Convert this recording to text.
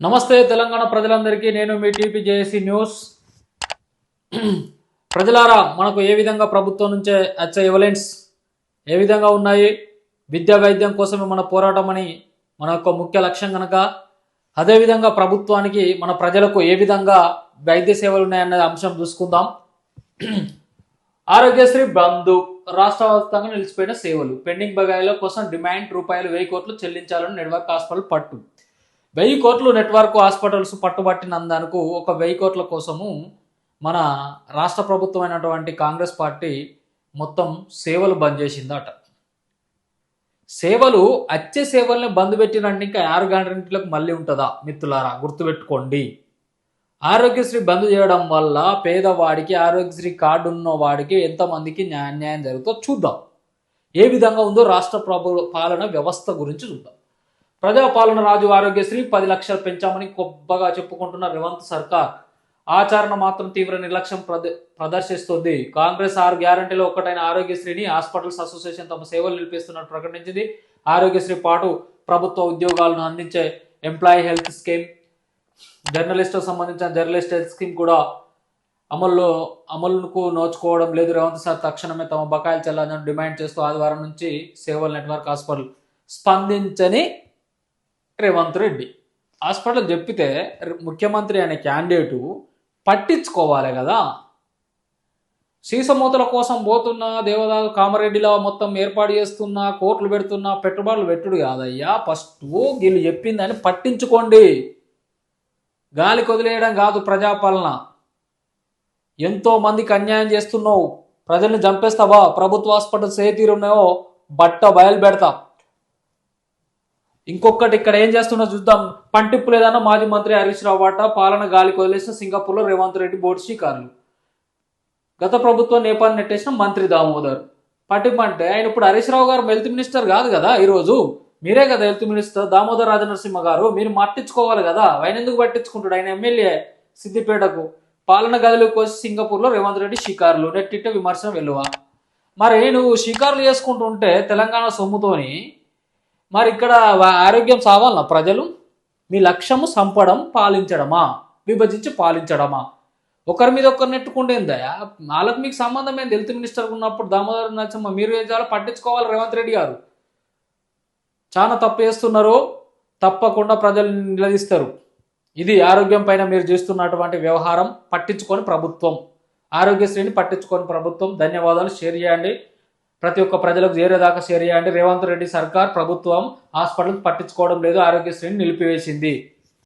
నమస్తే తెలంగాణ ప్రజలందరికీ. నేను మీ టీపీ జేఏసీ న్యూస్. ప్రజలారా మనకు ఏ విధంగా ప్రభుత్వం నుంచే వచ్చే ఎవిడెన్స్ ఏ విధంగా ఉన్నాయి? విద్యా వైద్యం కోసమే మన పోరాటం అని మన యొక్క ముఖ్య లక్ష్యం కనుక అదేవిధంగా ప్రభుత్వానికి మన ప్రజలకు ఏ విధంగా వైద్య సేవలు ఉన్నాయనే అంశం చూసుకుందాం. ఆరోగ్యశ్రీ బంధు రాష్ట్ర వ్యాప్తంగా నిలిచిపోయిన సేవలు. పెండింగ్ బకాయిల కోసం డిమాండ్ రూపాయలు వెయ్యి కోట్లు చెల్లించాలని నెట్వర్క్ హాస్పిటల్ పట్టు వెయ్యి కోట్లు నెట్వర్క్ హాస్పిటల్స్ పట్టుబట్టినందుకు ఒక వెయ్యి కోట్ల కోసము మన రాష్ట్ర ప్రభుత్వమైనటువంటి కాంగ్రెస్ పార్టీ మొత్తం సేవలు బంద్ చేసిందట. సేవలు అచ్చే సేవల్ని బంద్ పెట్టినట్టు ఇంకా ఆరు గంటలకు మళ్ళీ ఉంటుందా? మిత్రులారా గుర్తుపెట్టుకోండి. ఆరోగ్యశ్రీ బంద్ చేయడం వల్ల పేదవాడికి ఆరోగ్యశ్రీ కార్డు ఉన్న వాడికి ఎంతమందికి న్యాయం అన్యాయం జరుగుతుందో చూద్దాం. ఏ విధంగా ఉందో రాష్ట్ర ప్రభు పాలన వ్యవస్థ గురించి చూద్దాం. ప్రజాపాలన రాజు ఆరోగ్యశ్రీ పది లక్షలు పెంచామని గొప్పగా చెప్పుకుంటున్న రేవంత్ సర్కార్. ఆచరణ మాత్రం తీవ్ర నిర్లక్ష్యం ప్రద ప్రదర్శిస్తుంది. కాంగ్రెస్ ఆరు గ్యారంటీలో ఒకటైన ఆరోగ్యశ్రీని హాస్పిటల్స్ అసోసియేషన్ తమ సేవలు నిలిపిస్తున్నట్టు ప్రకటించింది. ఆరోగ్యశ్రీ పాటు ప్రభుత్వ ఉద్యోగాలను అందించే ఎంప్లాయీ హెల్త్ స్కీమ్ జర్నలిస్టులకు సంబంధించిన జర్నలిస్ట్ హెల్త్ స్కీమ్ కూడా అమల్లో అమలుకు నోచుకోవడం లేదు. రేవంత్ సార్ తక్షణమే తమ బకాయిలు చెల్లాలని డిమాండ్ చేస్తూ ఆదివారం నుంచి సేవల్ నెట్వర్క్ హాస్పిటల్ స్పందించని రేవంత్ రెడ్డి. హాస్పిటల్ చెప్పితే ముఖ్యమంత్రి అనే క్యాండిడేటు పట్టించుకోవాలి కదా. సీసమూతల కోసం పోతున్నా దేవదా కామరెడ్డిలో మొత్తం ఏర్పాటు చేస్తున్నా కోట్లు పెడుతున్నా పెట్టుబడులు పెట్టుడు కాదయ్యా. ఫస్ట్ వీళ్ళు చెప్పిందని పట్టించుకోండి. గాలి కొదిలేయడం కాదు ప్రజాపాలన. ఎంతో మందికి అన్యాయం చేస్తున్నావు. ప్రజల్ని చంపేస్తావా? ప్రభుత్వ హాస్పిటల్స్ ఏ తీరున్నాయో బట్ట బయలు పెడతా ఇంకొకటి ఇక్కడ ఏం చేస్తున్నా చూద్దాం. పంటిప్పు లేదన్న మాజీ మంత్రి హరీష్ రావు వాటా పాలన గాలి కొదిలేసిన సింగపూర్లో రేవంత్ రెడ్డి బోర్డు షికారులు. గత ప్రభుత్వం నేపాల్ నెట్టేసిన మంత్రి దామోదర్. పంటిప్పు అంటే ఆయన ఇప్పుడు హరీష్ రావు గారు హెల్త్ మినిస్టర్ కాదు కదా ఈరోజు. మీరే కదా హెల్త్ మినిస్టర్ దామోదర్ రాజనరసింహ గారు. మీరు మట్టించుకోవాలి కదా. ఆయన ఎందుకు పట్టించుకుంటాడు? ఆయన ఎమ్మెల్యే సిద్దిపేటకు. పాలన గదిలోకి వచ్చి సింగపూర్లో రేవంత్ రెడ్డి షికారులు. నెట్టిట్ట విమర్శన వెలువ మరి నువ్వు షికారులు చేసుకుంటుంటే తెలంగాణ సొమ్ముతోని మరి ఇక్కడ ఆరోగ్యం సావాలనా? ప్రజలు మీ లక్ష్యము సంపడం పాలించడమా? విభజించి పాలించడమా? ఒకరి మీద ఒకరు నెట్టుకుంటేందా వాళ్ళకి మీకు సంబంధం ఏంది? హెల్త్ మినిస్టర్ ఉన్నప్పుడు దామోదర్ నరసింహ మీరు ఏం చేయాలో పట్టించుకోవాలి? రేవంత్ రెడ్డి గారు. చాలా తప్పు చేస్తున్నారు తప్పకుండా ప్రజలు నిలదీస్తారు. ఇది ఆరోగ్యం పైన మీరు చేస్తున్నటువంటి వ్యవహారం. పట్టించుకొని ప్రభుత్వం. ఆరోగ్యశ్రేణి పట్టించుకొని ప్రభుత్వం. ధన్యవాదాలు. షేర్ చేయండి. ప్రతి ఒక్క ప్రజలకు చేరేదాకా షేర్ చేయండి రేవంత్ రెడ్డి సర్కార్ ప్రభుత్వం హాస్పిటల్ పట్టించుకోవడం లేదు ఆరోగ్యశ్రీని నిలిపివేసింది.